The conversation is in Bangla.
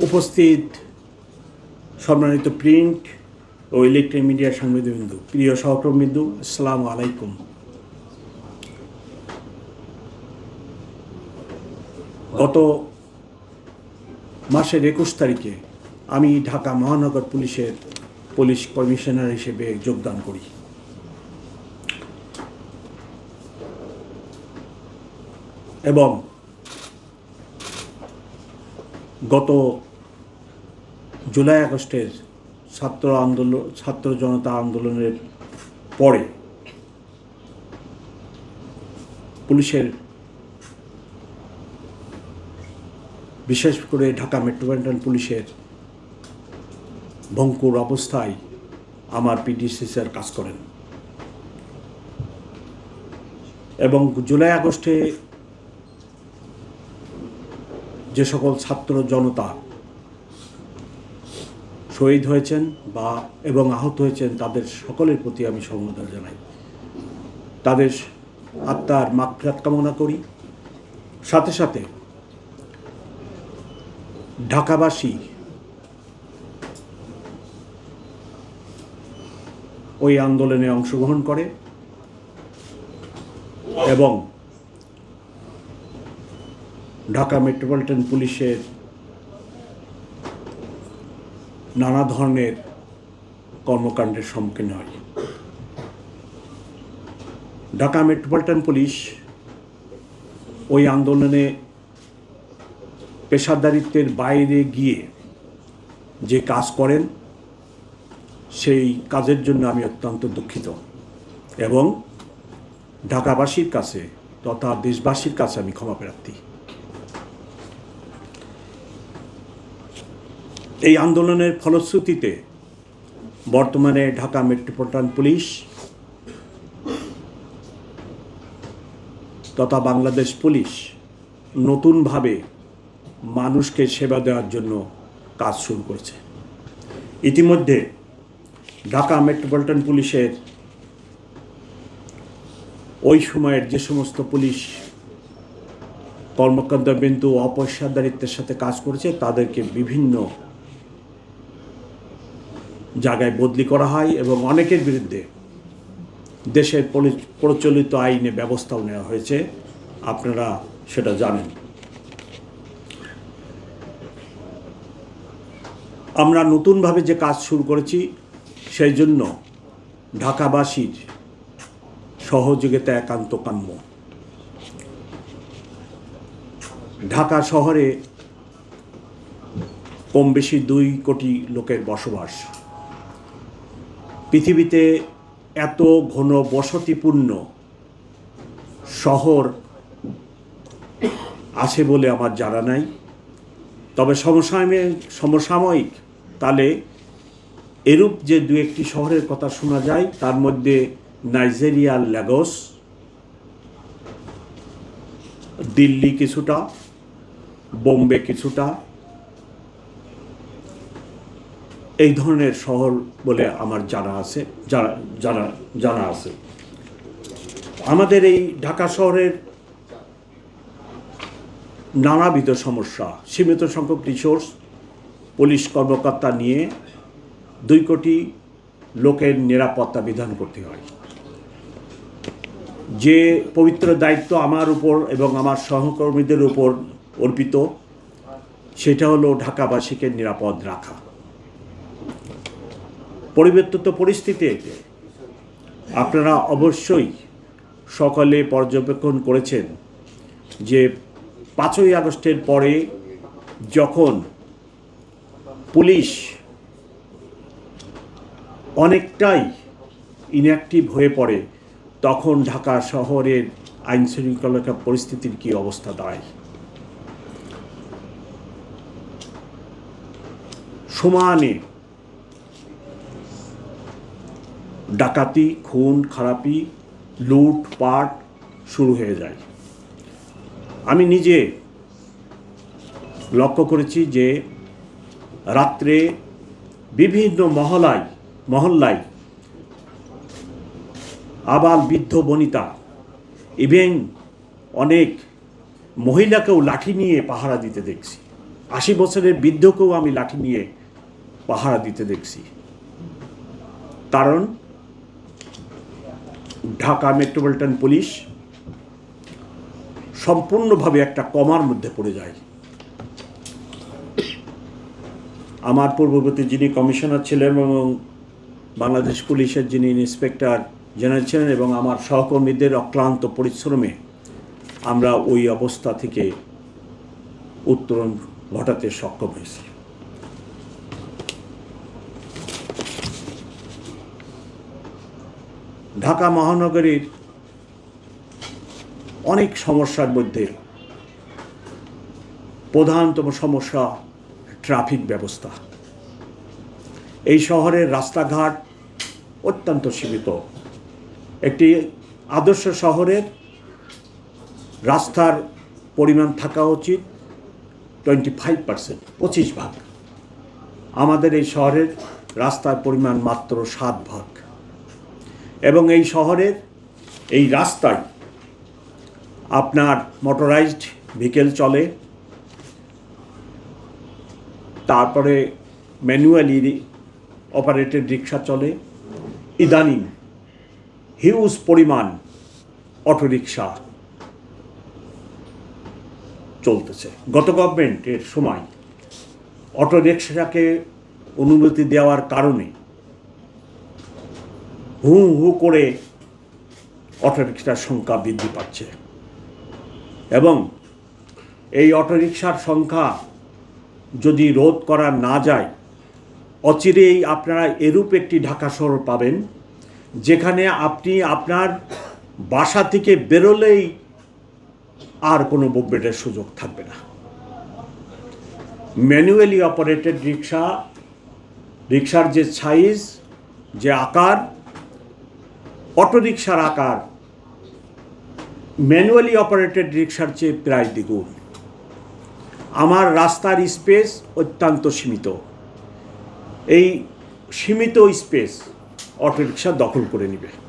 উপস্থিত সম্মানিত প্রিন্ট ও ইলেকট্রনিক মিডিয়ার সাংবাদিকবৃন্দ প্রিয় সহকর্মীবৃন্দু, আসসালামু আলাইকুম। গত মাসের একুশ তারিখে আমি ঢাকা মহানগর পুলিশের পুলিশ কমিশনার হিসেবে যোগদান করি। এবং গত জুলাই আগস্টের ছাত্র আন্দোলন ছাত্র জনতা আন্দোলনের পরে পুলিশের বিশেষ করে ঢাকা মেট্রোপলিটন পুলিশের ভঙ্কুর অবস্থায় আমার পিডিসি স্যার কাজ করেন। এবং জুলাই আগস্টে যে সকল ছাত্র জনতা শহীদ হয়েছেন বা এবং আহত হয়েছেন, তাদের সকলের প্রতি আমি সমবেদনা জানাই। তাদের আত্মার মাগফিরাত কামনা করি। সাথে সাথে ঢাকাবাসী ওই আন্দোলনে অংশগ্রহণ করে এবং ঢাকা মেট্রোপলিটন পুলিশের নানা ধরনের কর্মকাণ্ডের সম্মুখীন হয়। ঢাকা মেট্রোপলিটন পুলিশ ওই আন্দোলনে পেশাদারিত্বের বাইরে গিয়ে যে কাজ করেন, সেই কাজের জন্য আমি অত্যন্ত দুঃখিত এবং ঢাকাবাসীর কাছে তথা দেশবাসীর কাছে আমি ক্ষমা প্রার্থী। এই আন্দোলনের ফলশ্রুতিতে বর্তমানে ঢাকা মেট্রোপলিটন পুলিশ তথা বাংলাদেশ পুলিশ নতুনভাবে মানুষকে সেবা দেওয়ার জন্য কাজ শুরু করেছে। ইতিমধ্যে ঢাকা মেট্রোপলিটন পুলিশের ওই সময়ের যে সমস্ত পুলিশ কর্মকর্তা বিন্দু অপেশাদারিত্বের সাথে কাজ করেছে, তাদেরকে বিভিন্ন জায়গায় বদলি করা হয় এবং অনেকের বিরুদ্ধে দেশের প্রচলিত আইনে ব্যবস্থাও নেওয়া হয়েছে। আপনারা সেটা জানেন। আমরা নতুনভাবে যে কাজ শুরু করেছি, সেই জন্য ঢাকাবাসীর সহযোগিতা একান্ত কাম্য। ঢাকা শহরে কম বেশি দুই কোটি লোকের বসবাস। পৃথিবীতে এত ঘন বসতিপূর্ণ শহর আছে বলে আমার জানা নাই। তবে সমসাময়িক সমসাময়িক তাহলে এরূপ যে দু একটি শহরের কথা শোনা যায়, তার মধ্যে নাইজেরিয়ার ল্যাগোস, দিল্লি কিছুটা, বোম্বে কিছুটা এই ধরনের শহর বলে আমার জানা আছে, জানা জানা আছে। আমাদের এই ঢাকা শহরের নানাবিধ সমস্যা, সীমিত সংখ্যক রিসোর্স পুলিশ কর্মকর্তা নিয়ে দুই কোটি লোকের নিরাপত্তা বিধান করতে হয়। যে পবিত্র দায়িত্ব আমার উপর এবং আমার সহকর্মীদের উপর অর্পিত, সেটা হলো ঢাকাবাসীকে নিরাপদ রাখা। পরিবর্তিত পরিস্থিতিতে আপনারা অবশ্যই সকলে পর্যবেক্ষণ করেছেন যে পাঁচই আগস্টের পরে যখন পুলিশ অনেকটাই ইনঅ্যাক্টিভ হয়ে পড়ে, তখন ঢাকা শহরের আইন শৃঙ্খলা পরিস্থিতির কী অবস্থা দাঁড়ায়? সমানে ডাকাতি, খুন, খারাপি, লুট, পাট শুরু হয়ে যায়। আমি নিজে লক্ষ্য করেছি যে রাত্রে বিভিন্ন মহলায়, মহল্লায় আবাল, বৃদ্ধ, বনিতা, ইভেন অনেক মহিলাকেও লাঠি নিয়ে পাহারা দিতে দেখছি। আশি বছরের বৃদ্ধকেও আমি লাঠি নিয়ে পাহারা দিতে দেখছি। কারণ ঢাকা মেট্রোপলিটন পুলিশ সম্পূর্ণভাবে একটা কমার মধ্যে পড়ে যায়। আমার পূর্ববর্তী যিনি কমিশনার ছিলেন এবং বাংলাদেশ পুলিশের যিনি ইন্সপেক্টর জেনারেল ছিলেন এবং আমার সহকর্মীদের অক্লান্ত পরিশ্রমে আমরা ওই অবস্থা থেকে উত্তরণ ঘটাতে সক্ষম হয়েছি। ঢাকা মহানগরীর অনেক সমস্যার মধ্যে প্রধানতম সমস্যা ট্রাফিক ব্যবস্থা। এই শহরের রাস্তাঘাট অত্যন্ত সীমিত। একটি আদর্শ শহরের রাস্তার পরিমাণ থাকা উচিত টোয়েন্টি ফাইভ পার্সেন্ট, পঁচিশ ভাগ। আমাদের এই শহরের রাস্তার পরিমাণ মাত্র সাত ভাগ। এবং এই শহরের এই রাস্তায় আপনার মোটরাইজড ভেহিকেল চলে। তারপরে ম্যানুয়ালি অপারেটেড রিক্সা চলে। ইদানিং হিউজ পরিমাণ অটোরিকশা চলতেছে। গত গভর্নমেন্টের সময় অটোরিকশাকে অনুমতি দেওয়ার কারণে হু হু করে অটোরিকশার সংখ্যা বৃদ্ধি পাচ্ছে। এবং এই অটোরিকশার সংখ্যা যদি রোধ করা না যায়, অচিরেই আপনারা এরূপ একটি ঢাকা শহর পাবেন, যেখানে আপনি আপনার বাসা থেকে বেরোলেই আর কোনো মুভমেন্টের সুযোগ থাকবে না। ম্যানুয়ালি অপারেটেড রিক্সা রিক্সার যে সাইজ যে আকার অটোরিকশার আকার, ম্যানুয়ালি অপারেটেড রিক্সার চেয়ে প্রায় দ্বিগুণ। আমার রাস্তার স্পেস অত্যন্ত সীমিত। এই সীমিত স্পেস অটোরিকশা দখল করে নেবে।